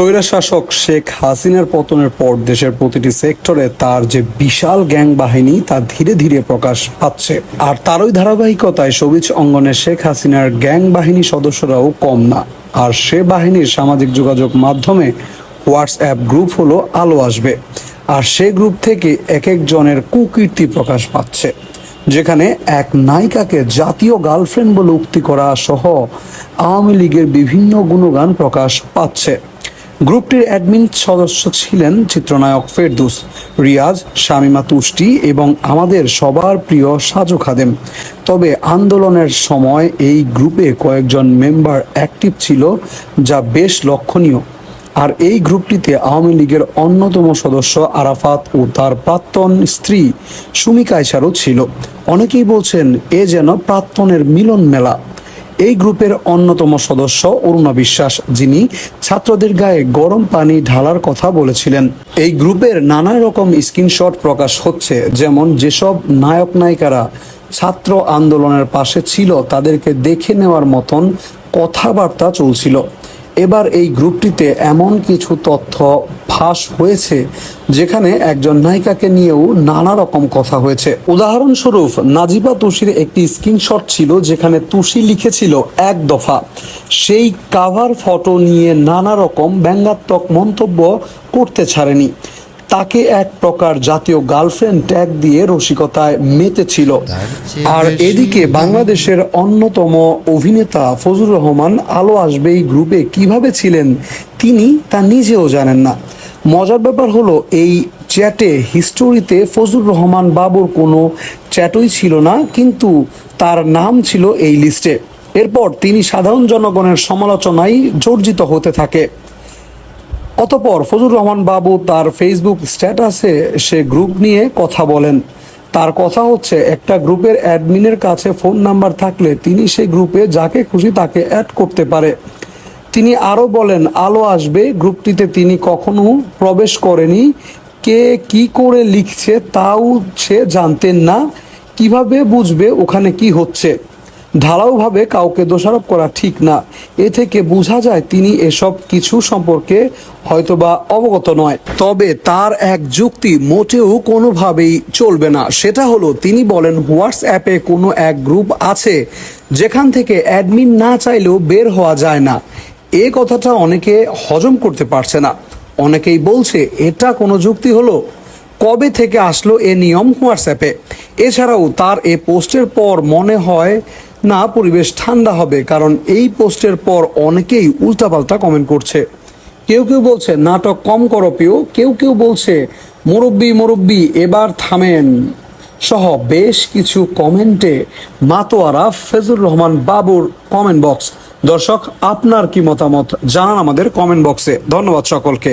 স্বৈরশাসক শেখ হাসিনার পতনের পর দেশের প্রতিটি সেক্টরে তার যে বিশাল গ্যাং বাহিনী, তা ধীরে ধীরে প্রকাশ পাচ্ছে। আর তারই ধারাবাহিকতায় সবিজ অঙ্গনে শেখ হাসিনার গ্যাং বাহিনী সদস্যরাও কম না। আর সে বাহিনীর সামাজিক যোগাযোগ মাধ্যমে হোয়াটসঅ্যাপ গ্রুপ হলো আলো আসবে। আর সে গ্রুপ থেকে এক একজনের কুকীর্তি প্রকাশ পাচ্ছে। যেখানে এক নায়িকাকে জাতীয় গার্লফ্রেন্ড বলে উক্তি করা সহ আওয়ামী লীগের বিভিন্ন গুণগান প্রকাশ পাচ্ছে। গ্রুপটির অ্যাডমিন সদস্য ছিলেন চিত্রনায়ক ফেরদুস রিয়াজ, শামিমা তুষ্টি এবং আমাদের সবার প্রিয় সাজু খাদেম। তবে আন্দোলনের সময় এই গ্রুপে কয়েকজন মেম্বার অ্যাক্টিভ ছিল, যা বেশ লক্ষণীয়। আর এই গ্রুপটিতে আওয়ামী লীগের অন্যতম সদস্য আরাফাত ও তার প্রাক্তন স্ত্রী সুমিকা ইসারও ছিল। অনেকেই বলছেন, এ যেন প্রাক্তনের মিলন মেলা এই গ্রুপের অন্যতম সদস্য অরুণা বিশ্বাস, যিনি ছাত্রদের গায়ে গরম পানি ঢালার কথা বলেছিলেন। এই গ্রুপের নানা রকম স্ক্রিনশট প্রকাশ হচ্ছে, যেমন যেসব নায়ক নায়িকারা ছাত্র আন্দোলনের পাশে ছিল, তাদেরকে দেখে নেওয়ার মতন কথাবার্তা চলছিল। এবার এই গ্রুপটিতে এমন কিছু তথ্য ফাঁস হয়েছে যেখানে একজন নায়িকাকে নিয়েও নানা রকম কথা হয়েছে। উদাহরণস্বরূপ, নাজিবা তুষির একটি স্ক্রিনশট ছিল যেখানে তুষি লিখেছিল এক দফা, সেই কাভার ফটো নিয়ে নানা রকম ব্যঙ্গাত্মক মন্তব্য করতে ছাড়েনি। তাকে এক প্রকার জাতীয় গার্লফ্রেন্ড ট্যাগ দিয়ে রসিকতায় মেতেছিল। আর এদিকে বাংলাদেশের অন্যতম অভিনেতা ফজলুর রহমান আলো আসবে এই গ্রুপে কীভাবে ছিলেন তিনি তা নিজেও জানেন না। মজার ব্যাপার হলো এই চ্যাটে হিস্টোরিতে ফজলুর রহমান বাবুর কোনো চ্যাটই ছিল না কিন্তু তার নাম ছিল এই লিস্টে। এরপর তিনি সাধারণ জনগণের সমালোচনায় জর্জিত হতে থাকে। অতপর ফজলুর রহমান বাবু তার ফেসবুক স্ট্যাটাসে সে গ্রুপ নিয়ে কথা বলেন। তার কথা হচ্ছে, একটা গ্রুপের অ্যাডমিনের কাছে ফোন নাম্বার থাকলে তিনি সেই গ্রুপে যাকে খুশি তাকে অ্যাড করতে পারে। তিনি আরও বলেন, আলো আসবে, গ্রুপটিতে তিনি কখনো প্রবেশ করেনি। কে কি করে লিখছে তাও সে জানতেন না। কীভাবে বুঝবে, ওখানে কি হচ্ছে? ঢালাওভাবে কাউকে দোষারোপ করা ঠিক না। এ থেকে বোঝা যায় তিনি এসব কিছু সম্পর্কে হয়তোবা অবগত নয়। তবে তার এক যুক্তি মোটেও কোনোভাবেই চলবে না। সেটা হলো, তিনি বলেন হোয়াটসঅ্যাপে কোনো এক গ্রুপ আছে যেখান থেকে অ্যাডমিন না চাইলেও বের হওয়া যায় না। এ কথাটা অনেকে হজম করতে পারছে না। অনেকেই বলছে, এটা কোনো যুক্তি হলো? কবে থেকে আসলো এ নিয়ম হোয়াটসঅ্যাপে এছাড়াও তার এ পোস্টের পর মনে হয় না, পরিবেশ ঠান্ডা হবে, কারণ এই পোস্টের পর অনেকেই উল্টাপাল্টা কমেন্ট করছে। কেউ কেউ বলছে, নাটক কম করো কেউ কেউ বলছে, মুরব্বি মুরব্বি, এবার থামেন। সহ বেশ কিছু কমেন্টে মাতোয়ারা ফেজুর রহমান বাবুর কমেন্ট বক্স দর্শক, আপনার কি মতামত? জানান আমাদের কমেন্ট বক্সে ধন্যবাদ সকলকে।